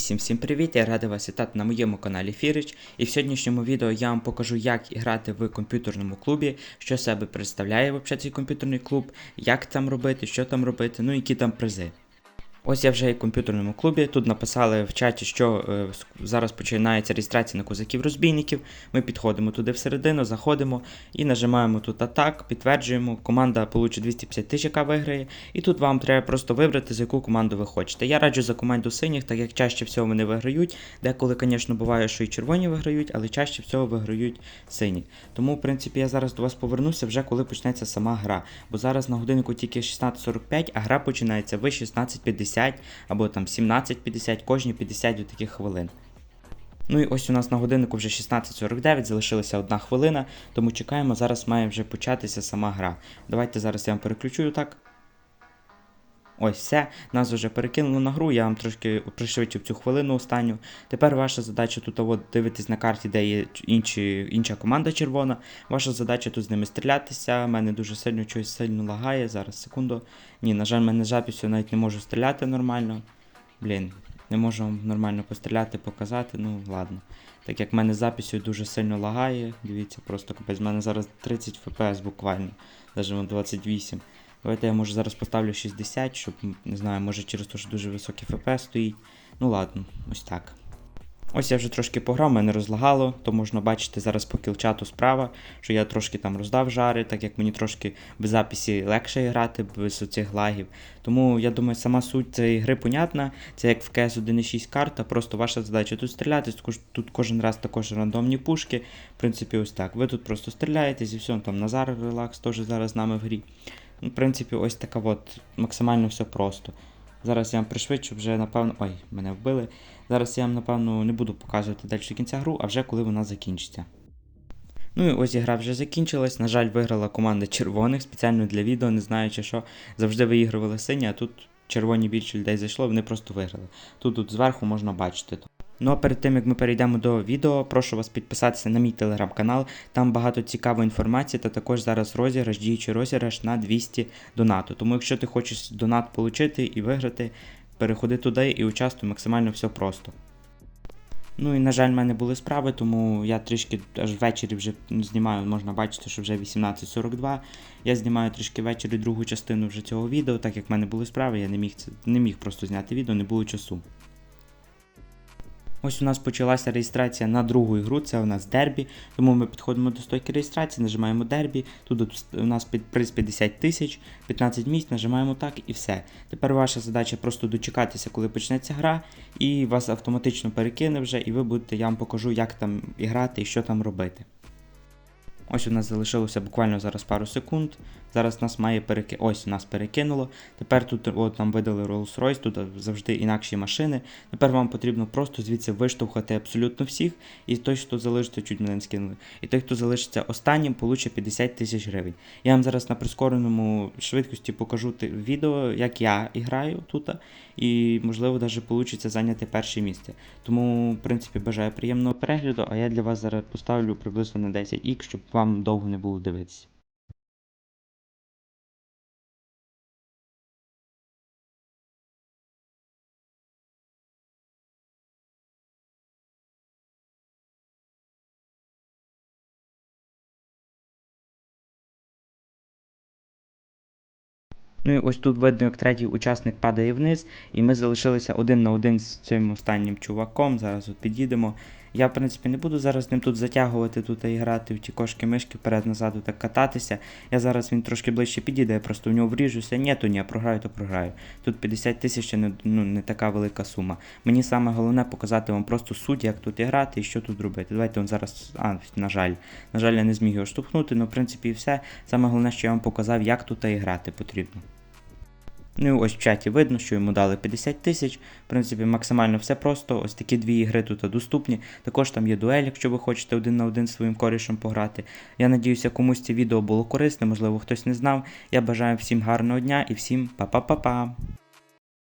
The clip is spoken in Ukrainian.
всім всім привіт! Я радий вас вітати на моєму каналі Фірич. І в сьогоднішньому відео я вам покажу, як грати в комп'ютерному клубі, що себе представляє взагалі цей комп'ютерний клуб, як там робити, що там робити, ну які там призи. Ось я вже є в комп'ютерному клубі. Тут написали в чаті, що е, зараз починається реєстрація на козаків-розбійників. Ми підходимо туди всередину, заходимо і нажимаємо тут атак, підтверджуємо. Команда получить 250 тисяч, яка виграє. І тут вам треба просто вибрати, за яку команду ви хочете. Я раджу за команду синіх, так як чаще всього вони виграють. Деколи, звісно, буває, що і червоні виграють, але чаще всього виграють сині. Тому, в принципі, я зараз до вас повернуся вже коли почнеться сама гра. Бо зараз на годинку тільки 16.45, а гра починається в 16.50 або там 17.50, кожні 50 до таких хвилин. Ну і ось у нас на годиннику вже 16.49, залишилася одна хвилина, тому чекаємо, зараз має вже початися сама гра. Давайте зараз я вам переключую так. Ось все, нас вже перекинуло на гру, я вам трошки пришвидшив цю хвилину останню. Тепер ваша задача тут от дивитись на карті, де є інші, інша команда червона. Ваша задача тут з ними стрілятися. Мене дуже сильно щось сильно лагає. Зараз секунду. Ні, на жаль, мене записю навіть не можу стріляти нормально. Блін, не можу вам нормально постріляти, показати, ну ладно. Так як в мене записю дуже сильно лагає, дивіться, просто капець, в мене зараз 30 FPS буквально, навіть 28. Давайте я може зараз поставлю 60, щоб, не знаю, може через те, що дуже високий FPS стоїть. Ну ладно, ось так. Ось я вже трошки пограв, мене розлагало, то можна бачити зараз по кілчату справа, що я трошки там роздав жари, так як мені трошки без записі легше грати, без оцих лагів. Тому я думаю, сама суть цієї гри понятна. Це як в CS 1.6 карта, просто ваша задача тут стріляти, тут- кожен раз також рандомні пушки. В принципі, ось так. Ви тут просто стріляєтесь і все, там Назар Релакс теж зараз з нами в грі. Ну, в принципі, ось така от, максимально все просто. Зараз я вам пришвидшу, вже напевно. Ой, мене вбили. Зараз я вам, напевно, не буду показувати далі кінця гру, а вже коли вона закінчиться. Ну і ось і гра вже закінчилась. На жаль, виграла команда червоних спеціально для відео, не знаючи, що завжди виігрували сині, а тут червоні більше людей зайшло, вони просто виграли. Тут, тут зверху можна бачити. Ну а перед тим як ми перейдемо до відео, прошу вас підписатися на мій телеграм-канал. Там багато цікавої інформації, та також зараз розіграш, діючий розіграш на 200 донату. Тому якщо ти хочеш донат отримати і виграти, переходи туди і участвуй максимально все просто. Ну і на жаль, в мене були справи, тому я трішки аж ввечері вже знімаю, можна бачити, що вже 18.42. Я знімаю трішки ввечері другу частину вже цього відео, так як в мене були справи, я не міг, це- не міг просто зняти відео, не було часу. Ось у нас почалася реєстрація на другу ігру, це у нас дербі. Тому ми підходимо до стойки реєстрації, нажимаємо дербі. Тут у нас приз 50 тисяч, 15 місць, нажимаємо так і все. Тепер ваша задача просто дочекатися, коли почнеться гра, і вас автоматично перекине вже, і ви будете, я вам покажу, як там іграти і що там робити. Ось у нас залишилося буквально зараз пару секунд. Зараз нас має переки... Ось нас перекинуло. Тепер тут от нам видали Rolls-Royce, тут завжди інакші машини. Тепер вам потрібно просто звідси виштовхати абсолютно всіх. І той, хто залишиться, чуть мене не скинули. І той, хто залишиться останнім, получить 50 тисяч гривень. Я вам зараз на прискореному швидкості покажу відео, як я граю тут. І можливо навіть вийде зайняти перше місце. Тому, в принципі, бажаю приємного перегляду, а я для вас зараз поставлю приблизно на 10 х щоб вам довго не було дивитися. Ну і ось тут видно, як третій учасник падає вниз, і ми залишилися один на один з цим останнім чуваком. Зараз от під'їдемо. Я, в принципі, не буду зараз ним тут затягувати тут і грати в ті кошки-мишки вперед-назад, так кататися. Я зараз він трошки ближче підійде, я просто в нього вріжуся. Ні, то ні, програю, то програю. Тут 50 тисяч це не, ну, не така велика сума. Мені саме головне показати вам просто суть, як тут грати і що тут робити. Давайте он зараз. А, на жаль, на жаль, я не зміг його штовхнути, але в принципі і все. Саме головне, що я вам показав, як тут грати потрібно. Ну і ось в чаті видно, що йому дали 50 тисяч. В принципі, максимально все просто. Ось такі дві ігри тут доступні. Також там є дуель, якщо ви хочете один на один своїм корішем пограти. Я надіюся, комусь це відео було корисне, можливо, хтось не знав. Я бажаю всім гарного дня і всім па-па-па-па.